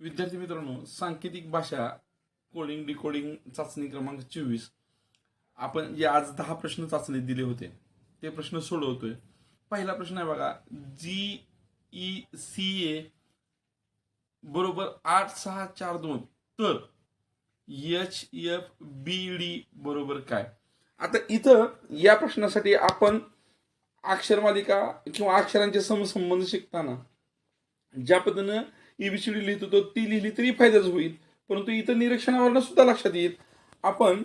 विद्यार्थी मित्रांनो सांकेतिक भाषा कोडिंग डिकोडिंग चाचणी क्रमांक चोवीस. आपण जे आज दहा प्रश्न चाचणी दिले होते ते प्रश्न सोडवतोय. पहिला प्रश्न आहे बघा जी ई सी ए बरोबर आठ सहा चार दोन. तर एच एफ बी डी बरोबर काय? आता इथं या प्रश्नासाठी आपण अक्षरमालिका किंवा अक्षरांचे समसंबंध शिकताना ज्या पद्धतीनं एबीसीडी लिहित होतो ती लिहिली तरी फायद्याच होईल. परंतु इतर निरीक्षणावरनं सुद्धा लक्षात येईल. आपण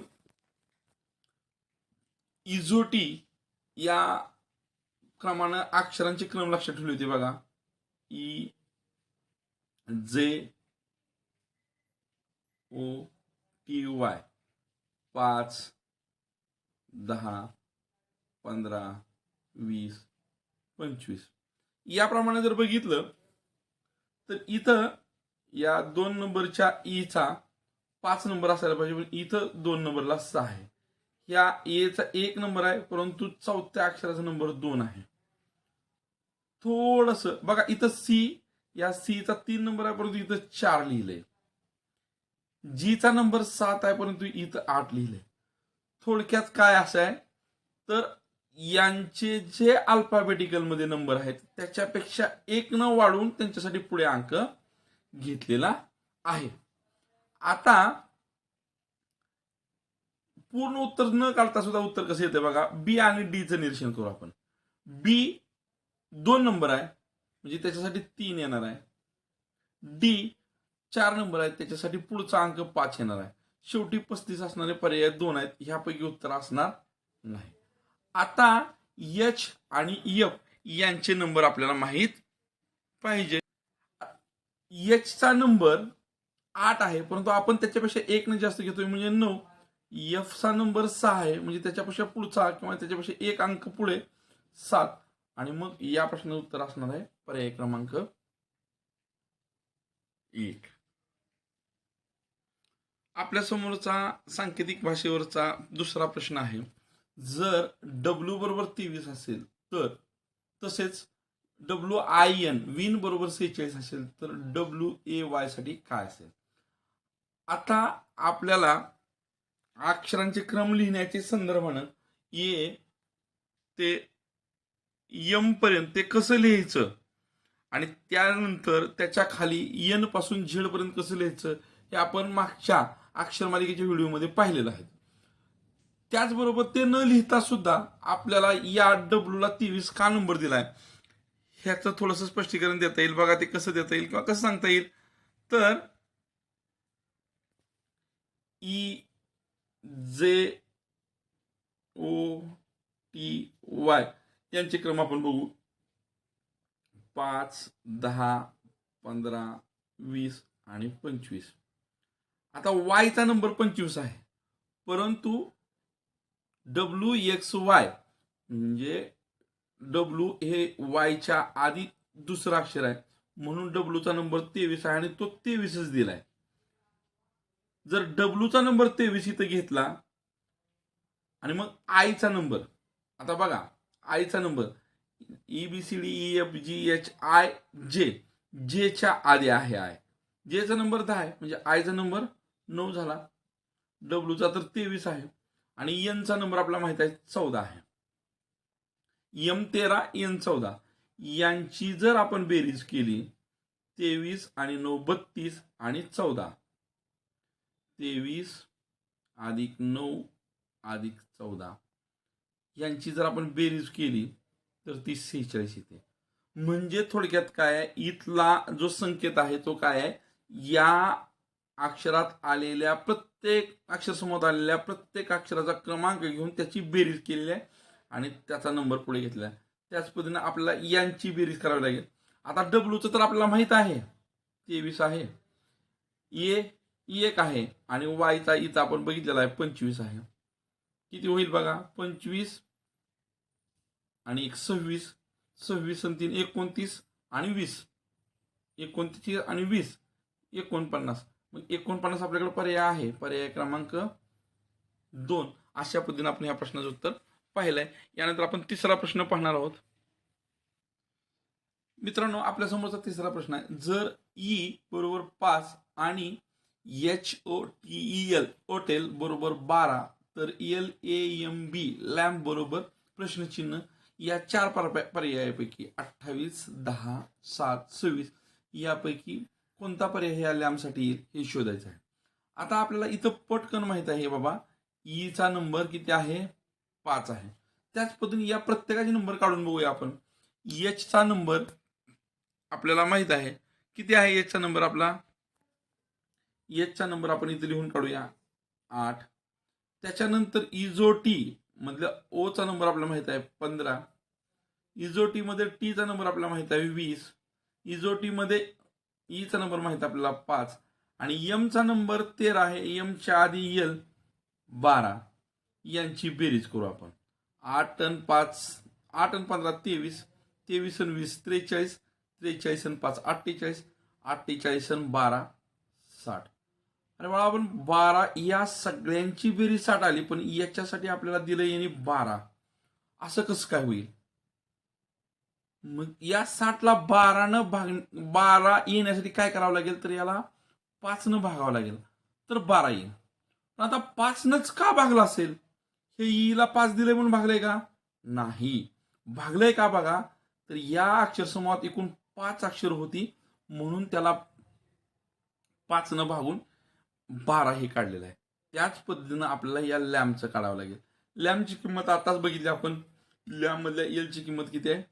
इझोटी या क्रमानं अक्षरांचे क्रम लक्षात ठेवले होते बघा. ई जे ओ टी वाय पाच दहा पंधरा वीस पंचवीस. याप्रमाणे जर बघितलं तर इथं या दोन नंबरच्या ईचा पाच नंबर असायला पाहिजे पण इथं दोन नंबरला सहा आहे. या एचा एक नंबर आहे परंतु चौथ्या अक्षराचा नंबर दोन आहे. थोडस बघा इथं सी या सीचा तीन नंबर आहे परंतु इथं चार लिहिलंय. जीचा नंबर सात आहे परंतु इथं आठ लिहिलंय. थोडक्यात काय असं आहे? तर यांचे जे अल्फाबेटिकलमध्ये नंबर आहेत त्याच्यापेक्षा एक न वाढवून त्यांच्यासाठी पुढे अंक घेतलेला आहे. आता पूर्ण उत्तर न काढता सुद्धा उत्तर कसं येते बघा बी आणि डीचं निरीक्षण करू आपण. बी दोन नंबर आहे म्हणजे त्याच्यासाठी तीन येणार आहे. डी चार नंबर आहे त्याच्यासाठी पुढचा अंक पाच येणार आहे. शेवटी पस्तीस असणारे पर्याय दोन आहेत ह्यापैकी उत्तर असणार नाही. आता एच आणि एफ यांचे नंबर आपल्याला माहीत पाहिजे. एच चा नंबर आठ आहे परंतु आपण त्याच्यापेक्षा एक न जास्त घेतोय म्हणजे नऊ. यफचा नंबर सहा आहे म्हणजे त्याच्यापेक्षा पुढचा किंवा त्याच्यापेक्षा एक अंक पुढे सात. आणि मग या प्रश्नाचं उत्तर असणार आहे पर्याय क्रमांक एक. आपल्या समोरचा सांकेतिक भाषेवरचा दुसरा प्रश्न आहे. जर डब्ल्यू बरोबर तेवीस असेल तर तसेच डब्ल्यू आय एन विन बरोबर सेहेचाळीस असेल तर डब्ल्यू ए वायसाठी काय असेल? आता आपल्याला अक्षरांचे क्रम लिहिण्याचे संदर्भानं ए ते यम पर्यंत ते कसं लिहायचं? आणि त्यानंतर त्याच्याखाली एनपासून झेड पर्यंत कसं लिहायचं? हे आपण मागच्या अक्षरमालिकेच्या व्हिडिओमध्ये पाहिलेलं आहे. त्याचबरोबर ते न लिहिता सुद्धा आपल्याला या डब्ल्यूला तेवीस का नंबर दिलाय? ह्याचं थोडंसं स्पष्टीकरण देता येईल. बघा ते कसं देता येईल किंवा कसं सांगता येईल. तर ई जे ओ टी वाय यांचे क्रम आपण बघू. पाच दहा पंधरा वीस आणि पंचवीस. आता वायचा नंबर पंचवीस आहे. परंतु डब्ल्यू एक्स वाय म्हणजे डब्ल्यू हे वायच्या आधी दुसरा अक्षर आहे. म्हणून डब्ल्यूचा नंबर तेवीस आहे आणि तो तेवीसच दिलाय. जर डब्ल्यूचा नंबर तेवीस इथं घेतला आणि मग आयचा नंबर आता बघा आयचा number E B C D E F G H I J जेच्या आधी आहे आय जेचा नंबर दहा आहे म्हणजे आयचा नंबर नऊ झाला. डब्ल्यूचा तर तेवीस आहे. आणि यनचा नंबर आपला माहीत आहे चौदा आहे. यम तेरा एन चौदा. यांची जर आपण बेरीज केली तेवीस आणि नऊ बत्तीस आणि चौदा. तेवीस अधिक नऊ अधिक चौदा. यांची जर आपण बेरीज केली तर ती सेहेचाळीस येते. म्हणजे थोडक्यात काय आहे इथला जो संकेत आहे तो काय आहे? या अक्षरात आलेल्या प्रत्येक प्रत्येक अक्षरसमोर आलेल्या प्रत्येक अक्षराचा क्रमांक घेऊन त्याची बेरीज केलेली आहे आणि त्याचा नंबर पुढे घेतला आहे. त्याच पद्धतीने आपल्याला यांची बेरीज करावी लागेल. आता डब्ल्यूचं तर आपल्याला माहीत आहे. तेवीस आहे. ए एक आहे. आणि वायचा इचा आपण बघितलेला आहे पंचवीस आहे. किती होईल बघा? पंचवीस आणि एक सव्वीस. सव्वीस आणि तीन एकोणतीस आणि वीस. एकोणतीस आणि वीस. एकोणपन्नास. मग एकोणपन्नास आपल्याकडे पर्याय आहे. पर्याय क्रमांक दोन. अशा पद्धतीने आपण ह्या प्रश्नाचं उत्तर पाहिलंय. यानंतर आपण तिसरा प्रश्न पाहणार आहोत. मित्रांनो आपल्या समोरचा तिसरा प्रश्न आहे. जर ई बरोबर पाच आणि H O T E L hotel बरोबर बारा तर L A M B lamp बरोबर प्रश्नचिन्ह या चार पर्यायापैकी अठ्ठावीस दहा सात सव्वीस यापैकी कोणता पर्याय या लॅम्पसाठी येईल हे शोधायचं आहे. आता आपल्याला इथं पटकन माहीत आहे बाबा e ईचा नंबर किती आहे? पाच आहे. त्याच पद्धतीने या प्रत्येकाचे नंबर काढून बघूया आपण. एचचा नंबर आपल्याला माहीत आहे. किती आहे एचचा नंबर आपला? एचचा नंबर आपण इथे लिहून काढूया. आठ. त्याच्यानंतर इजो टी मधल्या ओचा नंबर आपल्याला माहीत आहे पंधरा. इजो टी मध्ये टीचा नंबर आपल्याला माहीत आहे वीस. इजो टी मध्ये ईचा नंबर माहीत आहे आपल्याला पाच. आणि यमचा नंबर तेरा आहे. यमच्या आधी यल बारा. यांची बेरीज करू आपण. आठ आणि पाच आठ आणि पंधरा तेवीस. तेवीस आणि वीस त्रेचाळीस. त्रेचाळीस आणि पाच अठ्ठेचाळीस. अठ्ठेचाळीस आणि बारा साठ. अरे बाळा आपण बारा या सगळ्यांची बेरीज साठ आली पण याच्यासाठी आपल्याला दिलं याने बारा. असं कसं काय होईल? मग या साठला बारानं भाग बारा येण्यासाठी काय करावं लागेल तर याला पाचनं भागावं लागेल. तर बारा येईल. पण आता पाचनंच का भागला असेल? हे ईला पाच दिले म्हणून भागलंय का? नाही. भागलंय का बघा? तर या अक्षरसमूहात एकूण पाच अक्षर होती म्हणून त्याला पाचनं भागून बारा हे काढलेलं आहे. त्याच पद्धतीनं आपल्याला या लॅम्पचं काढावं लागेल. लॅम्पची किंमत आताच बघितली आपण. लॅम्प मधल्या एलची किंमत किती आहे?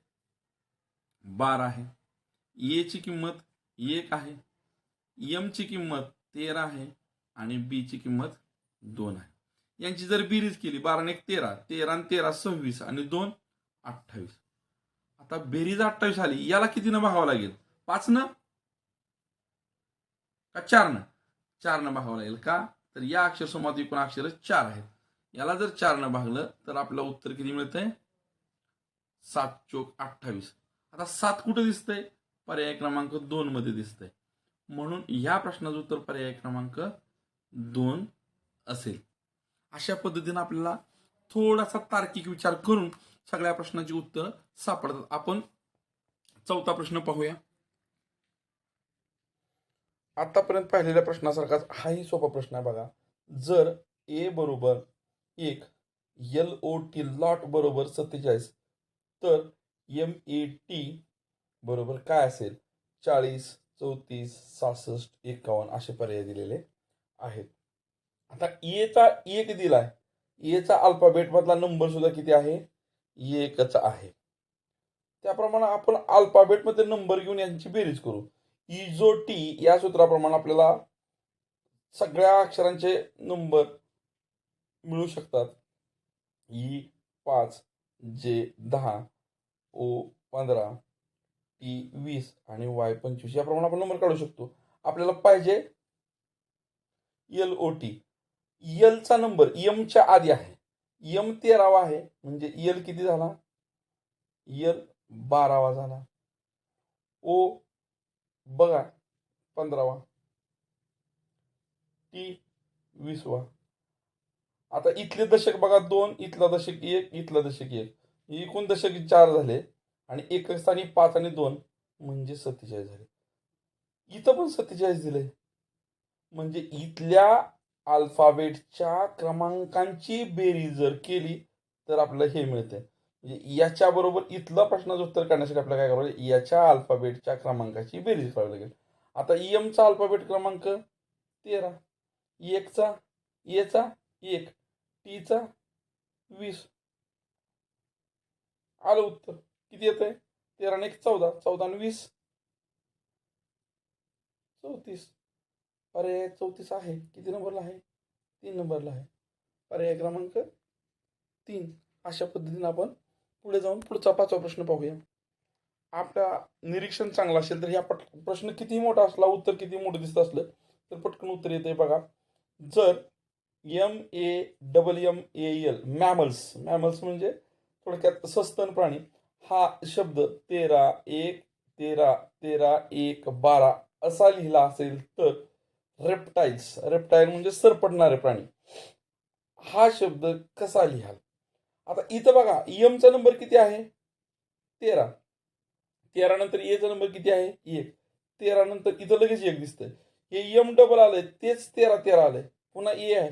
बारा आहे. एची किंमत एक आहे. एमची किंमत तेरा आहे आणि बी ची किंमत दोन आहे. यांची जर बेरीज केली बारा एक तेरा तेरा आणि तेरा सव्वीस आणि दोन अठ्ठावीस. आता बेरीज अठ्ठावीस आली याला कितीनं भागावं लागेल? पाच न? का चार न? चार न भागावं लागेल का? तर या अक्षर समूहात एकूण अक्षर चार आहेत. याला जर चार न भागलं तर आपलं उत्तर किती मिळतंय? सात चोक अठ्ठावीस. आता सात कुठे दिसतंय? पर्याय क्रमांक दोन मध्ये दिसतंय. म्हणून या प्रश्नाचं उत्तर पर्याय क्रमांक दोन असेल. अशा पद्धतीनं आपल्याला थोडासा तार्किक विचार करून सगळ्या प्रश्नाची उत्तर सापडतात. आपण चौथा प्रश्न पाहूया. आतापर्यंत पाहिलेल्या प्रश्नासारखाच हाही सोपा प्रश्न आहे बघा. जर ए बरोबर एक एल ओ टी लॉट बरोबर सत्तेचाळीस तर एम ए टी बरोबर काय असेल? चाळीस चौतीस सहासष्ट एकावन्न असे पर्याय दिलेले आहेत. आता एचा एक दिलाय? एचा अल्फाबेटमधला नंबर सुद्धा किती आहे? एकच आहे. त्याप्रमाणे आपण अल्फाबेटमध्ये नंबर घेऊन यांची बेरीज करू. इजो टी या सूत्राप्रमाणे आपल्याला सगळ्या अक्षरांचे नंबर मिळू शकतात. ई पाच जे दहा ओ पंधरा टी वीस आणि वाय पंचवीस याप्रमाणे आपण नंबर काढू शकतो. आपल्याला पाहिजे एल ओ टी एलचा नंबर यमच्या आधी आहे. यम तेरावा आहे म्हणजे यल किती झाला? यल बारावा झाला. ओ बघा पंधरावा. टी वीसवा. आता इथले दशक बघा दोन इथला दशक एक इथला दशक एक. एकूण दशकी चार झाले आणि एक स्थानी पाच आणि दोन म्हणजे सत्तेचाळीस झाले. इथं पण सत्तेचाळीस दिले म्हणजे इथल्या अल्फाबेटच्या क्रमांकांची बेरीज जर केली तर आपल्याला हे मिळते म्हणजे याच्या बरोबर इथला प्रश्नाचं उत्तर काढण्यासाठी आपल्याला काय करावं लागेल? याच्या अल्फाबेटच्या क्रमांकाची बेरीज करावी लागेल. आता एमचा अल्फाबेट क्रमांक तेरा. एकचा एचा एक. टीचा वीस. आलं उत्तर. किती येत आहे तेरा आणि एक चौदा. चौदा आणि वीस. चौतीस. पर्याय चौतीस आहे. किती नंबरला आहे? तीन नंबरला आहे. पर्याय क्रमांक तीन. अशा पद्धतीने आपण पुढे जाऊन पुढचा पाचवा प्रश्न पाहूया. आपला निरीक्षण चांगलं असेल तर ह्या पट प्रश्न किती मोठा असला उत्तर किती मोठं दिसत असलं तर पटकन उत्तर येते बघा. जर M A double M A L mammals mammals म्हणजे थोडक्यात सस्तन प्राणी हा शब्द तेरा एक तेरा तेरा एक बारा असा लिहिला असेल तर रेप्टाईल्स रेप्टाईल म्हणजे सरपटणारे प्राणी. हा शब्द कसा लिहाल? आता इथं बघा यमचा नंबर किती आहे? तेरा. तेरा नंतर एचा नंबर किती आहे? एक. तेरा नंतर इथं लगेच एक दिसतंय. हे यम डबल आलंय तेच तेरा तेरा आलंय. पुन्हा ए आहे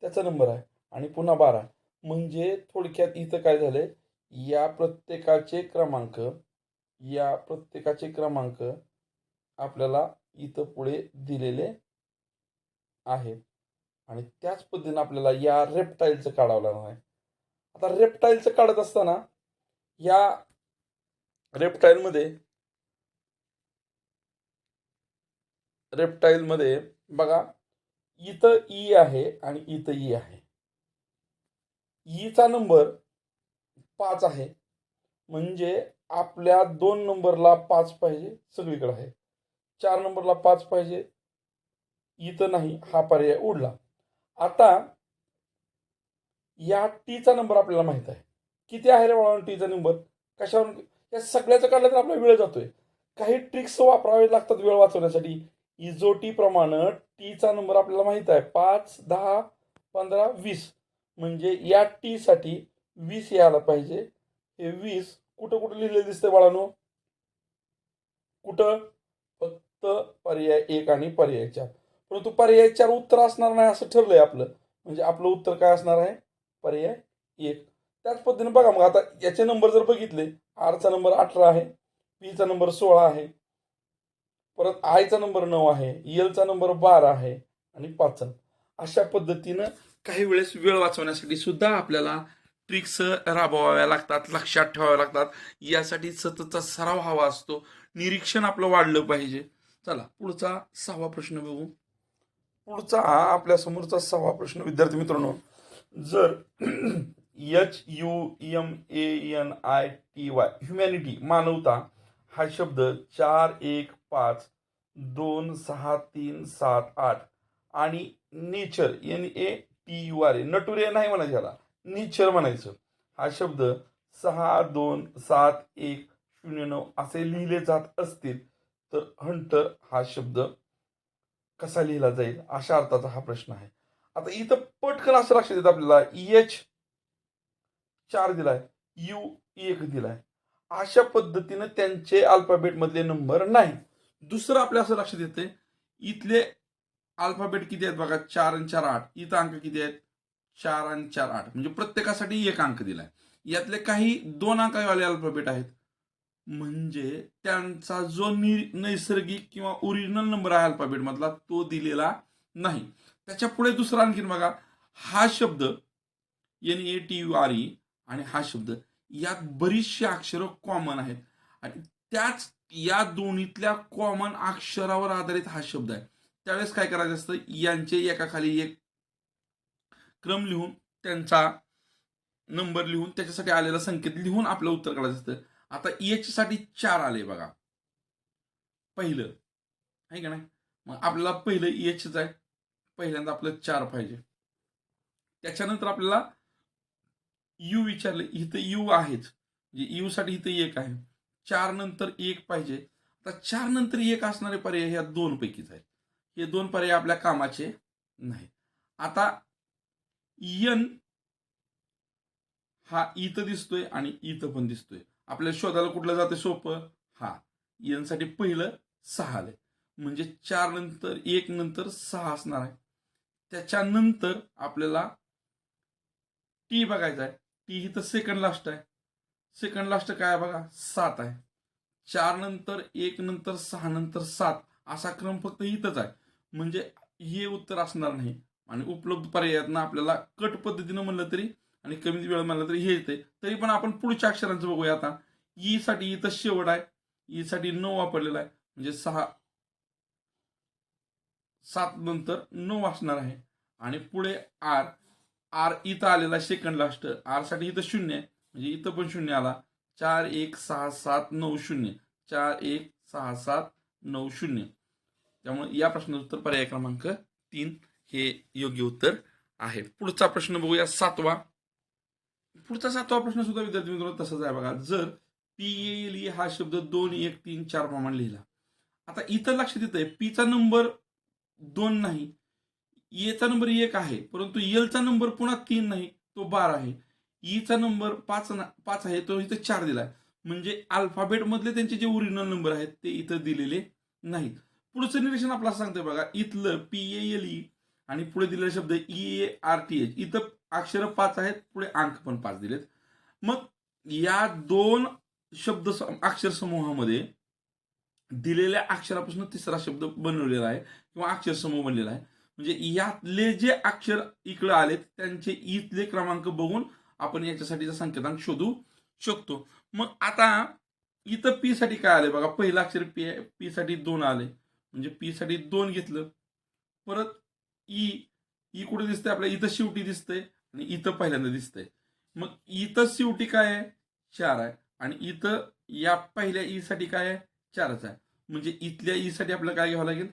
त्याचा नंबर आहे. आणि पुन्हा बारा. म्हणजे थोडक्यात इथं काय झालंय? या प्रत्येकाचे क्रमांक या प्रत्येकाचे क्रमांक आपल्याला इथं पुढे दिलेले आहेत. आणि त्याच पद्धतीने आपल्याला या रेप्टाईलचं काढावं लागणार आहे. आता रेप्टाईलचं काढत असताना या रेप्टाईलमध्ये रेप्टाईलमध्ये बघा इथं ई आहे आणि इथं ई आहे. E ईचा नंबर पाच आहे. म्हणजे आपल्या दोन नंबरला पाच पाहिजे सगळीकडे आहे. चार नंबरला पाच पाहिजे. इथं नाही हा पर्याय उडला. आता या टीचा नंबर आपल्याला माहीत आहे. किती आहे रे बाळा टीचा नंबर? कशावर या सगळ्याचं काढलं तर आपला वेळ जातोय. काही ट्रिक्स वापरावे लागतात वेळ वाचवण्यासाठी. इजोटी प्रमाणे टीचा नंबर आपल्याला माहीत आहे. पाच दहा पंधरा वीस. म्हणजे या टीसाठी वीस यायला पाहिजे. हे वीस कुठं कुठं लिहिलेलं दिसतंय बाळानो? कुठं? फक्त पर्याय एक आणि पर्याय चार. परंतु पर्याय चार उत्तर असणार नाही असं ठरलंय आपलं. म्हणजे आपलं उत्तर काय असणार आहे? पर्याय एक. त्याच पद्धतीने बघा मग आता याचे नंबर जर बघितले आरचा नंबर अठरा आहे पीचा नंबर सोळा आहे परत आयचा नंबर नऊ आहे एलचा नंबर बारा आहे आणि पाचचा अशा पद्धतीनं काही वेळेस वेळ वाचवण्यासाठी सुद्धा आपल्याला ट्रिक्स राबवाव्या लागतात लक्षात ठेवाव्या लागतात. यासाठी सततचा सराव हवा असतो. निरीक्षण आपलं वाढलं पाहिजे. चला पुढचा सहावा प्रश्न बघू. पुढचा हा आपल्या समोरचा सहावा प्रश्न. विद्यार्थी मित्रांनो जर H U M A N I T Y humanity मानवता हा शब्द चार एक पाच दोन सहा तीन सात आठ आणि nature N A T U R A नटुरे नाही म्हणायचं याला. नेचर म्हणायचं. हा शब्द सहा दोन सात एक शून्य नऊ असे लिहिले जात असतील तर हंटर हा शब्द कसा लिहिला जाईल? अशा अर्थाचा हा प्रश्न आहे. आता इथं पटकन असं लक्षात येतं आपल्याला. एच चार दिलाय. यू एक दिलाय. अशा पद्धतीनं त्यांचे अल्फाबेट मधले नंबर नाही. दुसरं आपल्या असं लक्षात येते इथले अल्फाबेट किती आहेत बघा? चार आणि चार आठ. इथं अंक किती आहेत? चार आणि चार आठ. म्हणजे प्रत्येकासाठी एक अंक दिलाय. यातले काही दोन अंकावाले अल्फाबेट आहेत. म्हणजे त्यांचा जो नि- नैसर्गिक किंवा ओरिजिनल नंबर आहे अल्फाबेट मधला तो दिलेला नाही. त्याच्या पुढे दुसरा आणखीन बघा. हा शब्द N A T U R E आणि हा शब्द यात बरीचशी अक्षरं कॉमन आहेत. आणि त्याच या दोन्हीतल्या कॉमन अक्षरावर आधारित हा शब्द आहे. त्यावेळेस काय करायचं असतं? यांचे एकाखाली एक क्रम लिहून त्यांचा नंबर लिहून त्याच्यासाठी आलेला संकेत लिहून आपलं उत्तर काढायचं असतं. आता एच साठी चार आले बघा. पहिलं. आहे का नाही? मग आपल्याला पहिलं एचच आहे. पहिल्यांदा आपलं चार पाहिजे. त्याच्यानंतर आपल्याला यू विचारले. इथं यू आहेच. म्हणजे यू साठी इथं एक आहे. चार नंतर एक पाहिजे. आता चार नंतर एक असणारे पर्याय ह्या दोन पैकीच आहेत. हे दोन पर्याय आपल्या कामाचे नाही आता यन हा इथं दिसतोय आणि इथं पण दिसतोय. आपल्याला शोधायला कुठलं जाते सोपं? हा. यनसाठी पहिलं सहा आलंय. म्हणजे चार नंतर एक नंतर सहा असणार आहे. त्याच्यानंतर आपल्याला टी बघायचा आहे. टी ही तर सेकंड लास्ट आहे. सेकंड लास्ट काय आहे बघा? सात आहे. चार नंतर एक नंतर सहा नंतर सात. असा क्रम फक्त इथंच आहे. म्हणजे हे उत्तर असणार नाही. आणि उपलब्ध पर्यायातनं आपल्याला कट पद्धतीनं म्हणलं तरी आणि कमी वेळ म्हणलं तरी हे येते तरी पण आपण पुढच्या अक्षरांचं बघूया आता. ई साठी इथं शेवट आहे. ई साठी नऊ वापरलेला आहे. म्हणजे सहा. सात नंतर नऊ असणार आहे. आणि पुढे आर. आर इथं आलेला सेकंड लास्ट आरसाठी इथं शून्य आहे. म्हणजे इथं पण शून्य आला. चार एक सहा सात नऊ शून्य. चार एक सहा सात नऊ शून्य. त्यामुळे या प्रश्नाचं उत्तर पर्याय क्रमांक तीन. हे योग्य उत्तर आहे. पुढचा प्रश्न बघूया सातवा. पुढचा सातवा प्रश्न सुद्धा विद्यार्थी मित्रांनो तसाच आहे बघा. जर पी एल ई हा शब्द दोन एक तीन चार प्रमाणे लिहिला. आता इथं लक्षात येत आहे पीचा नंबर दोन नाही. E एचा नंबर एक आहे परंतु एलचा नंबर पुन्हा तीन नाही तो बारा आहे. E ईचा नंबर पाच ना- पाच आहे तो इथं चार दिला आहे म्हणजे अल्फाबेट मधले त्यांचे जे ओरिजिनल नंबर आहेत ते इथं दिलेले नाहीत. पुढचं निरीक्षण आपल्याला सांगतंय बघा इथलं पी एल ई आणि पुढे दिलेला शब्द E A R T H इथं अक्षर पाच आहेत पुढे अंक पण पाच दिलेत. मग या दोन शब्द सम- अक्षर समूहामध्ये दिलेल्या अक्षरापासून तिसरा शब्द बनवलेला आहे किंवा अक्षर समूह बनलेला आहे. म्हणजे यातले जे अक्षर इकडे आलेत त्यांचे इथले क्रमांक बघून आपण याच्यासाठीचा संकेतांक शोधू शकतो. मग आता इथं पी साठी काय आले बघा पहिलं अक्षर पी आहे पी साठी दोन आले म्हणजे पी साठी दोन घेतलं. परत ई ई कुठे दिसतंय? आपल्या इथं शेवटी दिसतंय आणि इथं पहिल्यांदा दिसतंय. मग इथं शेवटी काय आहे? चार आहे. आणि इथं या पहिल्या ई साठी काय आहे? चारच आहे. म्हणजे इथल्या ई साठी आपल्याला काय घ्यावं लागेल?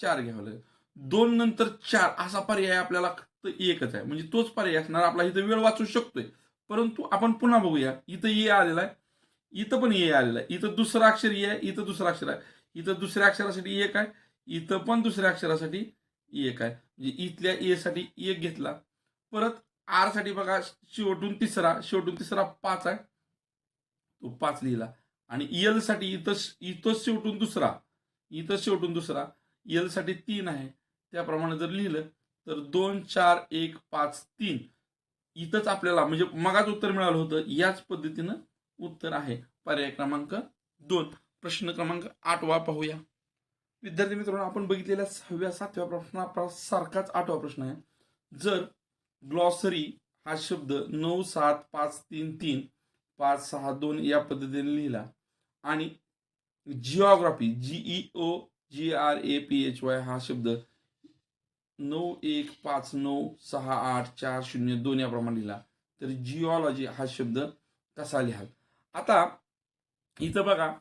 चार घ्यावं लागेल. दोन नंतर चार असा पर्याय आपल्याला फक्त एकच आहे. म्हणजे तोच पर्याय असणार. आपला इथं वेळ वाचू शकतोय. परंतु आपण पुन्हा बघूया. इथं ए आलेला आहे. इथं पण ए आलेला आहे. इथं दुसरं अक्षर ए आहे. इथं दुसरं अक्षर आहे. इथं दुसऱ्या अक्षरासाठी एक आहे. इथं पण दुसऱ्या अक्षरासाठी E एक आहे. म्हणजे इथल्या ए साठी e एक घेतला. परत आरसाठी बघा शेवटून तिसरा शेवटून तिसरा पाच आहे. तो पाच लिहिला. आणि एलसाठी इथं इथं शेवटून दुसरा इथं शेवटून दुसरा एलसाठी तीन आहे. त्याप्रमाणे जर लिहिलं तर दोन चार एक पाच तीन. इथंच आपल्याला म्हणजे मगाच उत्तर मिळालं होतं. याच पद्धतीनं उत्तर आहे. पर्याय क्रमांक दोन. प्रश्न क्रमांक आठवा पाहूया. विद्यार्थी मित्रांनो आपण बघितलेल्या सहाव्या सातव्या प्रश्नासारखाच आठवा प्रश्न आहे. जर ग्लॉसरी हा शब्द नऊ सात पाच तीन तीन पाच सहा दोन या पद्धतीने लिहिला आणि geography G E O G R A P H Y हा शब्द नऊ एक पाच नऊ सहा आठ चार शून्य दोन याप्रमाणे लिहिला तर जिओलॉजी हा शब्द कसा लिहाल? आता इथं बघा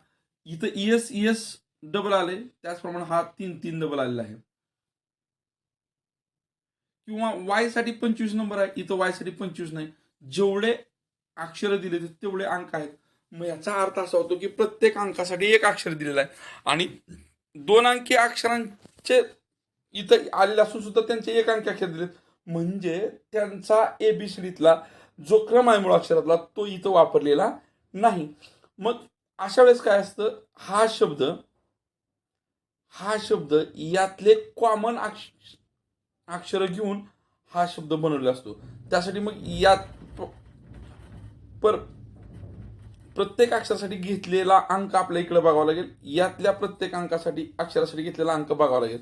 इथं एस एस डबल आले. त्याचप्रमाणे हा तीन तीन डबल आलेला आहे. किंवा वायसाठी पंचवीस नंबर आहे. इथं वायसाठी पंचवीस नाही. जेवढे अक्षर दिले तेवढे अंक आहेत. मग याचा अर्थ असा होतो की प्रत्येक अंकासाठी एक अक्षर दिलेलं आहे. आणि दोन अंकी अक्षरांचे इथं आलेले असून सुद्धा त्यांचे एक अंकी अक्षर दिलेत. म्हणजे त्यांचा एबीसीडीतला जो क्रम आहे मूळ अक्षरातला तो इथं वापरलेला नाही. मग अशा वेळेस काय असतं? हा शब्द हा शब्द यातले कॉमन अक्ष अक्षर घेऊन हा शब्द बनवलेला असतो. त्यासाठी मग यात पर प्रत्येक अक्षरासाठी घेतलेला अंक आपल्या इकडे बघावा लागेल. यातल्या प्रत्येक अंकासाठी अक्षरासाठी घेतलेला अंक बघावा लागेल.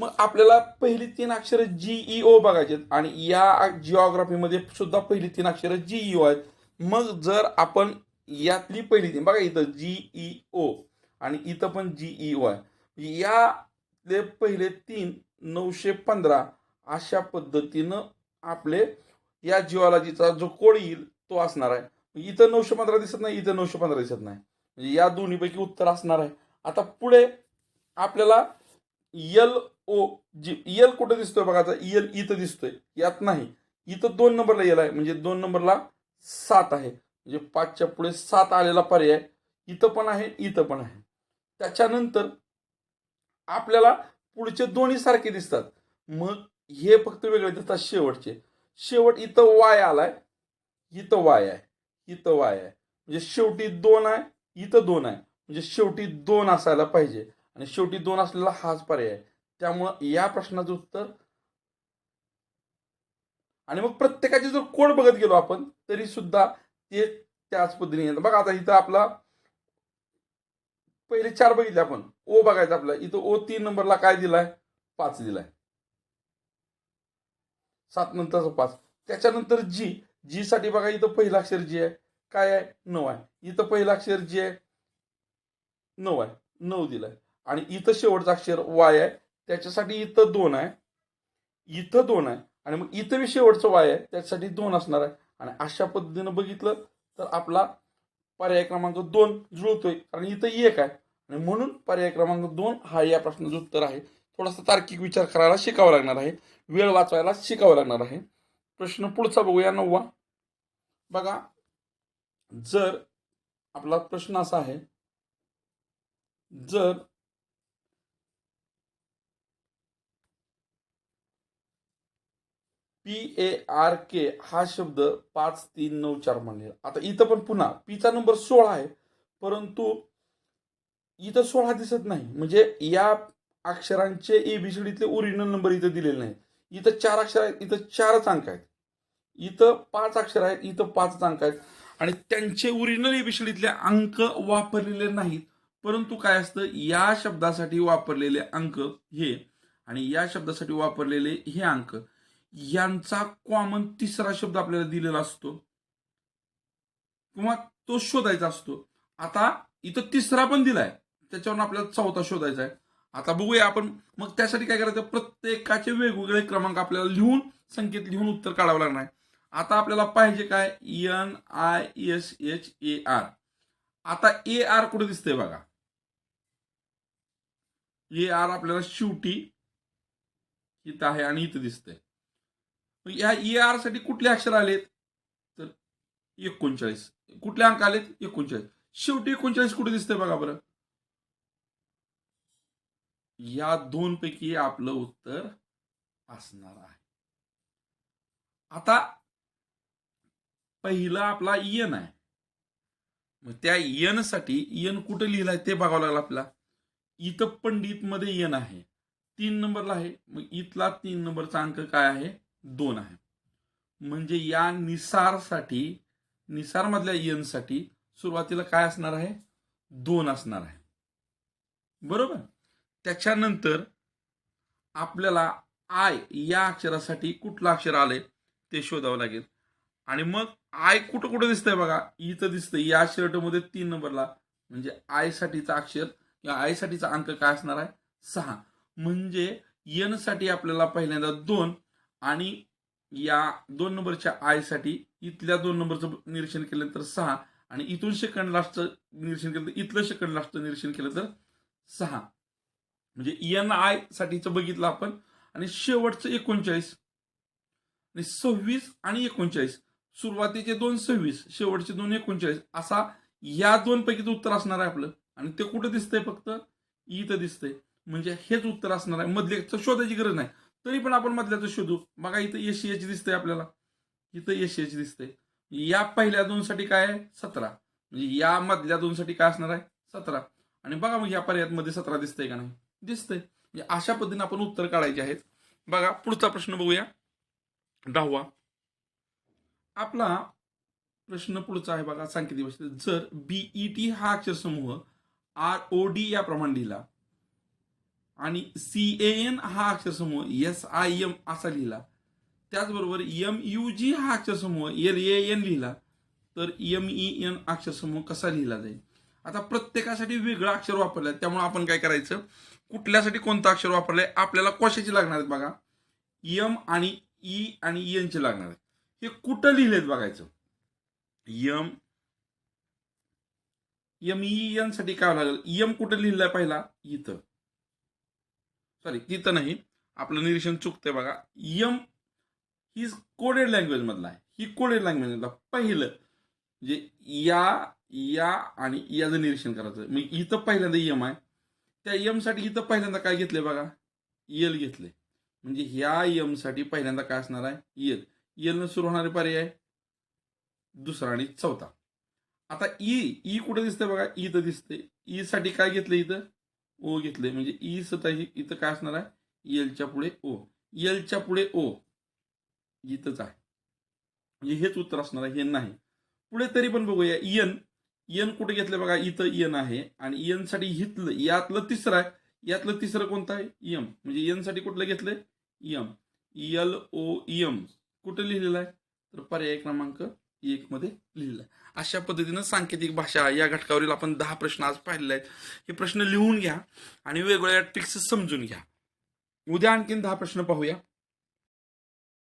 मग आपल्याला पहिली तीन अक्षर जीई ओ बघायचे आहेत आणि या जिओग्राफीमध्ये सुद्धा पहिली तीन अक्षर जीई ओ आहेत. मग जर आपण यातली पहिली तीन बघा इथं जीई ओ आणि इथं पण जीई ओ आहे. यातले पहिले तीन नऊशे पंधरा अशा पद्धतीनं आपले या जिओलॉजीचा जो कोड येईल तो असणार आहे. इथं नऊशे पंधरा दिसत नाही इथं नऊशे पंधरा दिसत नाही. म्हणजे या दोन्हीपैकी उत्तर असणार आहे. आता पुढे आपल्याला यल ओ जी यल कुठं दिसतोय बघा आता? यल इथं दिसतोय. यात नाही. इथं दोन नंबरला यल आहे. म्हणजे दोन नंबरला सात आहे. म्हणजे पाचच्या पुढे सात आलेला पर्याय इथं पण आहे इथं पण आहे. त्याच्यानंतर आपल्याला पुढचे दोन्ही सारखे दिसतात. मग हे फक्त वेगळे दिसतात शेवटचे. शेवट इथं वाय आलाय इथं वाय आहे इथं वाय आहे. म्हणजे शेवटी दोन आहे इथं दोन आहे. म्हणजे शेवटी दोन असायला पाहिजे. आणि शेवटी दोन असलेला हाच पर्याय आहे. त्यामुळं या प्रश्नाचं उत्तर आणि मग प्रत्येकाचे जर कोड बघत गेलो आपण तरी सुद्धा ते त्याच पद्धतीने येतं. बघा आता इथं आपला पहिले चार बघितले आपण. ओ बघायचं आपला इथं ओ तीन नंबरला काय दिलाय? पाच दिलाय. सात नंतरचा पाच. त्याच्यानंतर जी जी साठी बघा इथं पहिलं अक्षर जी आहे. काय आहे? नऊ आहे. इथं पहिलं अक्षर जी आहे. नऊ आहे. नऊ दिलाय. आणि इथं शेवटचं अक्षर वाय आहे. त्याच्यासाठी इथं दोन आहे. इथं दोन आहे. आणि मग इथं बी शेवटचं वाय आहे. त्याच्यासाठी दोन असणार आहे. आणि अशा पद्धतीनं बघितलं तर आपला पर्याय क्रमांक दोन जुळतोय. कारण इथं एक आहे. आणि म्हणून पर्याय क्रमांक दोन हा या प्रश्नाचं उत्तर आहे. थोडासा तार्किक विचार करायला शिकावा लागणार आहे. वेळ वाचवायला शिकावं लागणार आहे. प्रश्न पुढचा बघूया नववा. बघा जर आपला प्रश्न असा आहे जर पी ए आर के हा शब्द पाच तीन नऊ चार म्हणले आता इथं पण पुन्हा पीचा नंबर सोळा आहे परंतु इथं सोळा दिसत नाही. म्हणजे या अक्षरांचे एबीसीडीतले ओरिजिनल नंबर इथं दिलेले नाही. इथं चार अक्षर आहेत इथं चारच अंक आहेत. इथं पाच अक्षर आहेत इथं पाचच अंक आहेत. आणि त्यांचे ओरिजिनल एबीसीडीतले अंक वापरलेले नाहीत. परंतु काय असतं या शब्दासाठी वापरलेले अंक हे आणि या शब्दासाठी वापरलेले हे अंक. यांचा कॉमन तिसरा शब्द आपल्याला दिलेला असतो. किंवा तो शोधायचा असतो. आता इथं तिसरा पण दिलाय. त्याच्यावरून आपल्याला चौथा शोधायचा आहे. आता बघूया आपण. मग त्यासाठी काय करायचं? प्रत्येकाचे वेगवेगळे क्रमांक आपल्याला लिहून संकेत लिहून उत्तर काढावं लागणार. आहे आता आपल्याला पाहिजे काय? N I S H A R आता ए आर कुठे दिसतंय बघा? ए आर आपल्याला शेवटी इथं आहे आणि इथं दिसतंय. या ए आरसाठी कुठले अक्षर आलेत? तर एकोणचाळीस. कुठले अंक आलेत? एकोणचाळीस. शेवटी एकोणचाळीस कुठे दिसतंय बघा बरं. या दोन पैकी आपलं उत्तर असणार आहे. आता पहिला आपला एन आहे. मग त्या एनसाठी एन कुठं लिहिलाय ते बघावं लागलं आपल्याला. इथं पंडित मध्ये एन आहे. तीन नंबरला आहे. मग इथला तीन नंबरचा अंक काय आहे? दोन आहे. म्हणजे या निसारसाठी निसार मधल्या सुरुवातीला काय असणार आहे? दोन असणार आहे. बरोबर? त्याच्यानंतर आपल्याला आय या अक्षरासाठी कुठलं अक्षर आलंय ते शोधावं लागेल. आणि मग आय कुठं कुठं दिसतंय बघा? इथं दिसतंय. या शर्टमध्ये तीन नंबरला म्हणजे आयसाठीचा अक्षर किंवा आयसाठीचा अंक काय असणार आहे? सहा. म्हणजे यनसाठी आपल्याला पहिल्यांदा दोन आणि या दोन नंबरच्या आयसाठी इथल्या दोन नंबरचं निरीक्षण केलं तर सहा आणि इथून सेकंड लास्टचं निरीक्षण केलं तर इथलं सेकंड लास्टचं निरीक्षण केलं तर सहा. म्हणजे एन आय साठीचं बघितलं आपण आणि शेवटचं एकोणचाळीस आणि सव्वीस आणि एकोणचाळीस. सुरुवातीचे दोन सव्वीस शेवटचे दोन एकोणचाळीस. असा या दोन पैकीचं उत्तर असणार आहे आपलं. आणि ते कुठं दिसतंय फक्त? इथं दिसतंय. म्हणजे हेच उत्तर असणार आहे. मधलेचं शोधायची गरज नाही. तरी पण आपण मधल्याचं शोधू. बघा इथं एशी एच दिसतंय आपल्याला. इथं एशी एच दिसतंय. या पहिल्या दोन साठी काय आहे? सतरा. म्हणजे या मधल्या दोन साठी काय असणार आहे? सतरा. आणि बघा मग या पर्यायामध्ये सतरा दिसतंय का नाही? दिसतंय. म्हणजे अशा पद्धतीने आपण उत्तर काढायचे आहेत. बघा पुढचा प्रश्न बघूया. दहावा. आपला प्रश्न पुढचा आहे बघा सांकेतिक भाषेत. जर बीईटी हा अक्षरसमूह आर ओ डी याप्रमाणे लिहिला आणि सी ए एन हा अक्षरसमूह एस आय एम असा लिहिला. त्याचबरोबर एम यू जी हा अक्षरसमूह एल ए एन लिहिला. तर एम ई एन अक्षरसमूह कसा लिहिला जाईल? आता प्रत्येकासाठी वेगळं अक्षर वापरलं त्यामुळे आपण काय करायचं? कुठल्यासाठी कोणतं अक्षर वापरलंय? आपल्याला कशाची लागणार आहेत बघा? यम आणि ई आणि एनचे लागणार आहेत. हे कुठं लिहिलेत बघायचं? यम एम ई एनसाठी काय लागेल? यम कुठं लिहिलंय पहिला? इथं. सॉरी तिथं नाही आपलं निरीक्षण चुकतंय बघा. यम ही कोडेड लँग्वेज मधला आहे. ही कोडेड लँग्वेजमधला पहिलं म्हणजे या या आणि याचं निरीक्षण करायचं मग इथं पहिल्यांदा यम आहे. त्या यमसाठी इथं पहिल्यांदा काय घेतलंय बघा? यल घेतले म्हणजे ह्या यमसाठी पहिल्यांदा काय असणार आहे? यल यल सुरू होणारे पर्याय दुसरा आणि चौथा. आता ई ई कुठं दिसतंय बघा? E इथं दिसते ई साठी काय घेतलं इथं? ओ घेतलंय. म्हणजे ई सुद्धा इथं काय असणार आहे? एलच्या पुढे ओ एलच्या पुढे ओ इथंच आहे. म्हणजे हेच उत्तर असणार आहे. हे नाही. पुढे तरी पण बघूया. यन यन कुठे घेतलं बघा? इथं यन आहे. आणि यनसाठी हितलं यातलं तिसरं आहे. यातलं तिसरं कोणतं आहे? यम म्हणजे यनसाठी कुठलं घेतलंय? यम यल ओ यम कुठं लिहिलेलं आहे? तर पर्याय क्रमांक एक मध्ये लिहिलेला आहे. अशा पद्धतीनं सांकेतिक भाषा या घटकावरील आपण दहा प्रश्न आज पाहिलेले आहेत. हे प्रश्न लिहून घ्या आणि वेगवेगळ्या ट्रिक्स समजून घ्या. उद्या आणखीन दहा प्रश्न पाहूया.